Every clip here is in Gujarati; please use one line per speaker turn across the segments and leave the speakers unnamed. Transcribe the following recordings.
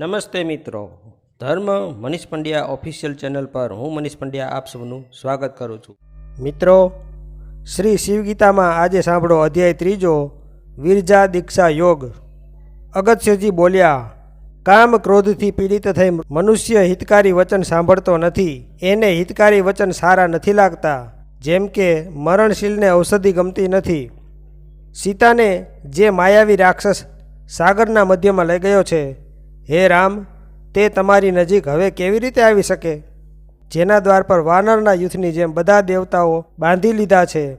નમસ્તે મિત્રો. ધર્મ મનીષ પંડ્યા ઓફિશિયલ ચેનલ પર હું મનીષ પંડ્યા આપ સૌનું સ્વાગત કરું છું. મિત્રો, શ્રી શિવગીતામાં આજે સાંભળો અધ્યાય ત્રીજો, વિરજા દીક્ષા યોગ. અગત્યજી બોલ્યા, કામ ક્રોધથી પીડિત થઈ મનુષ્ય હિતકારી વચન સાંભળતો નથી. એને હિતકારી વચન સારા નથી લાગતા. જેમ કે, મરણશીલને ઔષધિ ગમતી નથી. સીતાને જે માયાવી રાક્ષસ સાગરના મધ્યમાં લઈ ગયો છે હે રામ, તે તમારી નજીક હવે કેવી રીતે આવી શકે? જેના દ્વાર પર વાનરના યુથની જેમ બધા દેવતાઓ બાંધી લીધા છે.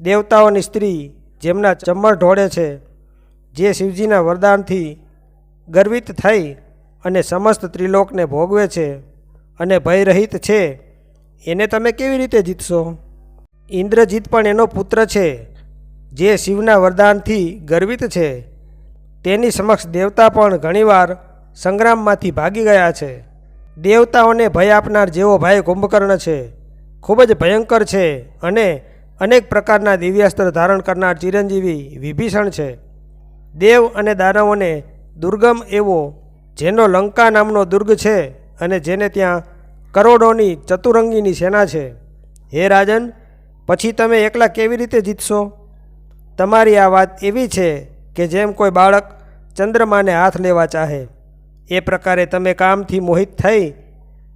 દેવતાઓની સ્ત્રી જેમના ચમર ઢોળે છે, જે શિવજીના વરદાનથી ગર્વિત થઈ અને સમસ્ત ત્રિલોકને ભોગવે છે અને ભયરહિત છે, એને તમે કેવી રીતે જીતશો? ઇન્દ્રજીત પણ એનો પુત્ર છે, જે શિવના વરદાનથી ગર્વિત છે. તેની સમક્ષ દેવતા પણ ઘણીવાર સંગ્રામમાંથી ભાગી ગયા છે. દેવતાઓને ભય આપનાર જેવો ભાઈ કુંભકર્ણ છે. ખૂબ જ ભયંકર છે અને અનેક પ્રકારના દિવ્યાસ્ત્ર ધારણ કરનાર ચિરંજીવી વિભીષણ છે. દેવ અને દાનવોને દુર્ગમ એવો, જેનો લંકા નામનો દુર્ગ છે અને જેને ત્યાં કરોડોની ચતુરંગીની સેના છે. હે રાજન, પછી તમે એકલા કેવી રીતે જીતશો? તમારી આ વાત એવી છે કે જેમ કોઈ બાળક ચંદ્રમાને હાથ લેવા ચાહે એ પ્રકારે તમે કામથી મોહિત થઈ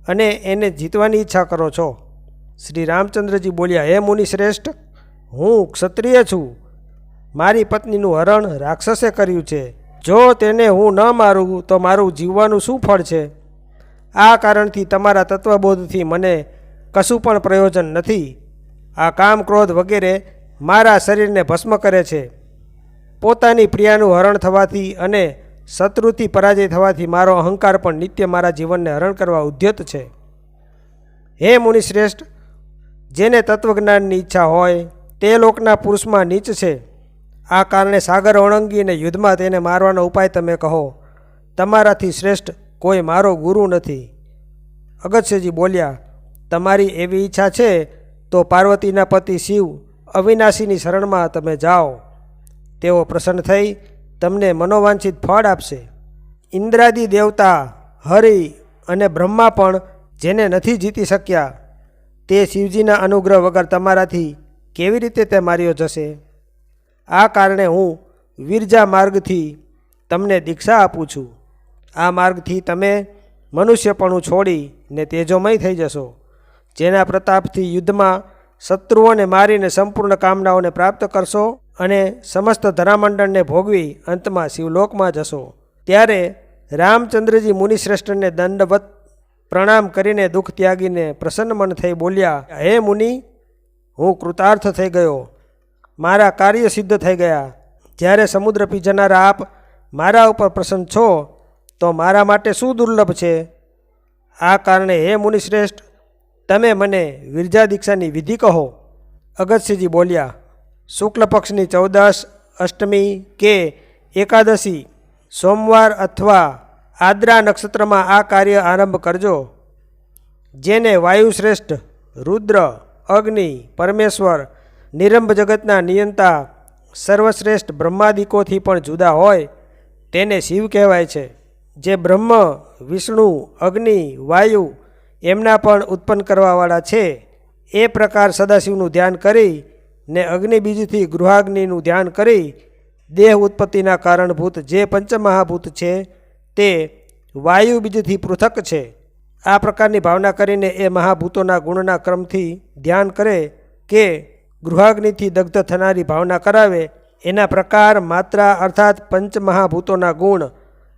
અને એને જીતવાની ઈચ્છા કરો છો. શ્રી રામચંદ્રજી બોલ્યા, હે મુનિ શ્રેષ્ઠ, હું ક્ષત્રિય છું. મારી પત્નીનું હરણ રાક્ષસે કર્યું છે. જો તેને હું ન મારું, તો મારું જીવવાનું શું ફળ છે? આ કારણથી તમારા તત્વબોધથી મને કશું પણ પ્રયોજન નથી. આ કામ ક્રોધ વગેરે મારા શરીરને ભસ્મ કરે છે. પોતાની પ્રિયાનું હરણ થવાથી અને શત્રુથી પરાજય થવાથી મારો અહંકાર પણ નિત્ય મારા જીવનને હરણ કરવા ઉદ્યત છે. હે મુનિશ્રેષ્ઠ, જેને તત્વજ્ઞાનની ઈચ્છા હોય, તે લોકના પુરુષમાં નીચ છે. આ કારણે સાગર ઓળંગીને યુદ્ધમાં તેને મારવાનો ઉપાય તમે કહો. તમારાથી શ્રેષ્ઠ કોઈ મારો ગુરુ નથી. અગત્યજી બોલ્યા, તમારી એવી ઈચ્છા છે, તો પાર્વતીના પતિ શિવ અવિનાશીની શરણમાં તમે જાઓ. તેઓ પ્રસન્ન થઈ તમને મનોવાંછિત ફળ આપશે. ઇન્દ્રાદિ દેવતા, હરિ અને બ્રહ્મા પણ જેને નથી જીતી શક્યા, તે શિવજીના અનુગ્રહ વગર તમારાથી કેવી રીતે તે માર્યો જશે? આ કારણે હું વિરજા માર્ગથી તમને દીક્ષા આપું છું. આ માર્ગથી તમે મનુષ્યપણું છોડી ને તેજોમય થઈ જશો, જેના પ્રતાપથી યુદ્ધમાં શત્રુઓને મારીને સંપૂર્ણ કામનાઓને પ્રાપ્ત કરશો અને સમસ્ત ધરામંડળને ભોગવી અંતમાં શિવલોકમાં જશો. ત્યારે રામચંદ્રજી મુનિશ્રેષ્ઠને દંડવત પ્રણામ કરીને દુઃખ ત્યાગીને પ્રસન્ન મન થઈ બોલ્યા, હે મુનિ, હું કૃતાર્થ થઈ ગયો. મારા કાર્ય સિદ્ધ થઈ ગયા. જ્યારે સમુદ્ર પી જનારા આપ મારા ઉપર પ્રસન્ન છો, તો મારા માટે શું દુર્લભ છે? આ કારણે, હે મુનિશ્રેષ્ઠ, તમે મને વિરજા દીક્ષાની વિધિ કહો. અગત્યજી બોલ્યા શુક્લ પક્ષની ચૌદશ અષ્ટમી કે એકાદશી, સોમવાર અથવા આદ્રા નક્ષત્રમાં આ કાર્ય આરંભ કરજો, જેને વાયુશ્રેષ્ઠ, રુદ્ર, અગ્નિ, પરમેશ્વર, નિરંભ જગતના નિયંતા, સર્વશ્રેષ્ઠ બ્રહ્માદિકોથી પણ જુદા હોય, તેને શિવ કહેવાય છે, જે બ્રહ્મ, વિષ્ણુ, અગ્નિ, વાયુ, એમના પણ ઉત્પન્ન કરવાવાળા છે. એ પ્રકાર સદાશિવનું ધ્યાન કરી ને અગ્નિ બીજથી ગૃહાગ્નિનું ધ્યાન કરી દેહ ઉત્પત્તિના કારણભૂત જે પંચમહાભૂત છે તે વાયુ બીજથી પૃથક છે. આ પ્રકારની ભાવના કરીને એ મહાભૂતોના ગુણના ક્રમથી ધ્યાન કરે કે ગૃહાગ્નિથી દગ્ધ થનારી ભાવના કરાવે, એના પ્રકાર, માત્રા અર્થાત પંચમહાભૂતોના ગુણ,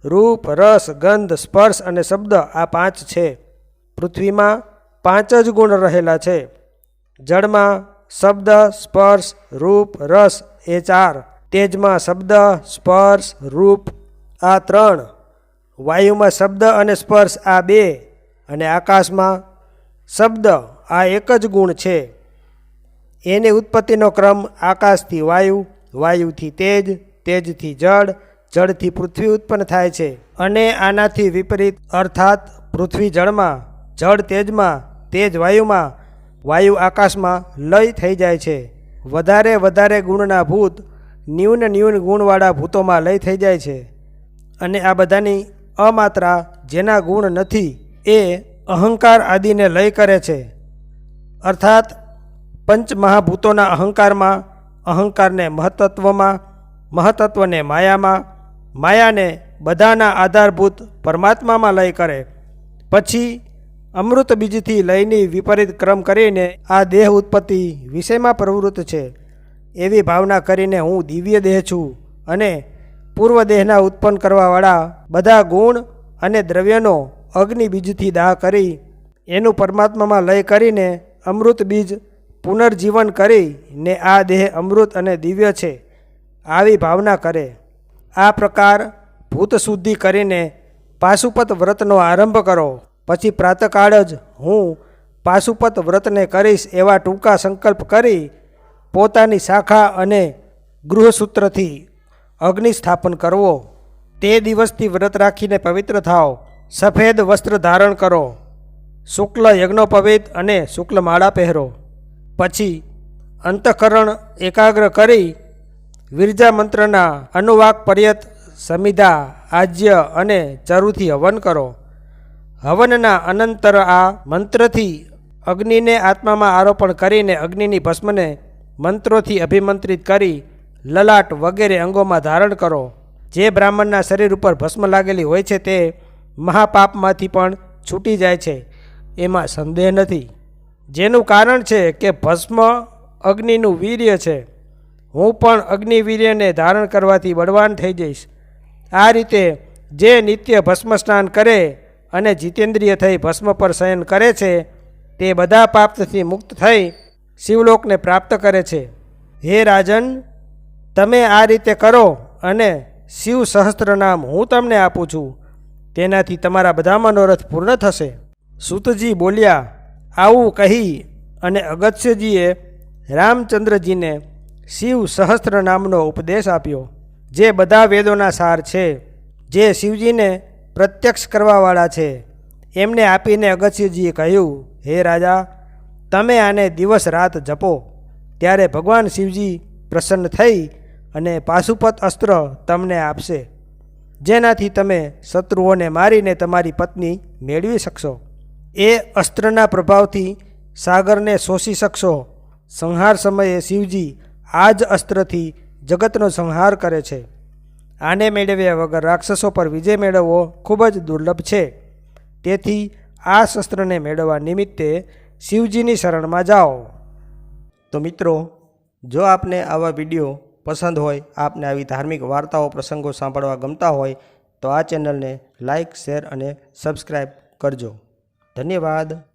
રૂપ, રસ, ગંધ, સ્પર્શ અને શબ્દ આ પાંચ છે. પૃથ્વીમાં પાંચ જ ગુણ રહેલા છે. જળમાં શબ્દ, સ્પર્શ, રૂપ, રસ એ ચાર. તેજમાં શબ્દ, સ્પર્શ, રૂપ આ ત્રણ. વાયુમાં શબ્દ અને સ્પર્શ આ બે અને આકાશમાં શબ્દ આ એક જ ગુણ છે. એની ઉત્પત્તિનો ક્રમ આકાશથી વાયુ, વાયુથી તેજ, તેજથી જળ, જળથી પૃથ્વી ઉત્પન્ન થાય છે અને આનાથી વિપરીત. અર્થાત પૃથ્વી જળમાં, જળ તેજમાં, તેજ વાયુમાં વાયુ આકાશમાં લય થઈ જાય છે. વધારે વધારે ગુણના ભૂત ન્યૂન ન્યૂન ગુણવાળા ભૂતોમાં લય થઈ જાય છે. અને આ બધાની અમાત્રા જેના ગુણ નથી એ અહંકાર આદિને લય કરે છે. અર્થાત પંચ મહાભૂતોના અહંકારમાં, અહંકારને મહતત્વમાં મહતત્વને માયામાં, માયાને બધાના આધારભૂત પરમાત્મામાં લય કરે. પછી અમૃત બીજથી લયની વિપરીત ક્રમ કરીને આ દેહ ઉત્પત્તિ વિષયમાં પ્રવૃત્ત છે. એવી ભાવના કરીને હું દિવ્ય દેહ છું અને પૂર્વ દેહના ઉત્પન્ન કરવાવાળા બધા ગુણ અને દ્રવ્યનો અગ્નિ બીજથી દાહ કરી એનું પરમાત્મામાં લય કરીને અમૃત બીજ પુનર્જીવન કરી ને આ દેહ અમૃત અને દિવ્ય છે. આવી ભાવના કરે. આ પ્રકાર ભૂતશુદ્ધિ કરીને પાશુપત વ્રતનો આરંભ કરો. પછી પ્રાતકાળ જ હું પાશુપત વ્રતને કરીશ એવા ટૂંકા સંકલ્પ કરી પોતાની શાખા અને ગૃહસૂત્રથી અગ્નિ સ્થાપન કરવો. તે દિવસથી વ્રત રાખીને પવિત્ર થાઓ. સફેદ વસ્ત્ર ધારણ કરો. શુક્લ યજ્ઞોપવિત અને શુક્લ માળા પહેરો. પછી અંતઃકરણ એકાગ્ર કરી વિરજા મંત્રના અનુવાક પર્યત સમિધા આજ્ય અને ચરુથી હવન કરો. હવનના અનંતર આ મંત્રથી અગ્નિને આત્મામાં આરોપણ કરીને અગ્નિની ભસ્મને મંત્રોથી અભિમંત્રિત કરી લલાટ વગેરે અંગોમાં ધારણ કરો. જે બ્રાહ્મણના શરીર ઉપર ભસ્મ લાગેલી હોય છે તે મહાપાપમાંથી પણ છૂટી જાય છે. એમાં સંદેહ નથી. જેનું કારણ છે કે ભસ્મ અગ્નિનું વીર્ય છે. હું પણ અગ્નિવીર્યને ધારણ કરવાથી બળવાન થઈ જઈશ. આ રીતે જે નિત્ય ભસ્મ સ્નાન કરે અને જીતેન્દ્રિય થઈ ભસ્મ પર શયન કરે છે, તે બધા પાપથી મુક્ત થઈ શિવલોકને પ્રાપ્ત કરે છે. હે રાજન, તમે આ રીતે કરો અને શિવ સહસ્ત્ર નામ હું તમને આપું છું. તેનાથી તમારા બધા મનોરથ પૂર્ણ થશે. સુતજી બોલ્યા, આવું કહી અને અગત્યજીએ રામચંદ્રજીને શિવ સહસ્ત્ર નામનો ઉપદેશ આપ્યો, જે બધા વેદોના સાર છે, જે શિવજીને પ્રત્યક્ષ કરવાવાળા છે. એમને આપીને અગસ્યજીએ કહ્યું, હે રાજા, તમે આને દિવસ રાત જપો. ત્યારે ભગવાન શિવજી પ્રસન્ન થઈ અને પાશુપત અસ્ત્ર તમને આપશે. જેનાથી તમે શત્રુઓને મારીને તમારી પત્ની મેળવી શકશો. એ અસ્ત્રના પ્રભાવથી સાગરને શોષી શકશો. સંહાર સમયે શિવજી આ જ અસ્ત્રથી જગતનો સંહાર કરે છે. આને મેળવ્યા વગર રાક્ષસો પર વિજય મેળવવો ખૂબ જ દુર્લભ છે. તેથી આ શસ્ત્રને મેળવવા નિમિત્તે શિવજીની શરણમાં જાઓ. તો મિત્રો, જો આપને આવા વીડિયો પસંદ હોય, આપને આવી ધાર્મિક વાર્તાઓ, પ્રસંગો સાંભળવા ગમતા હોય, તો આ ચેનલને લાઇક શેર અને સબસ્ક્રાઈબ કરજો. ધન્યવાદ.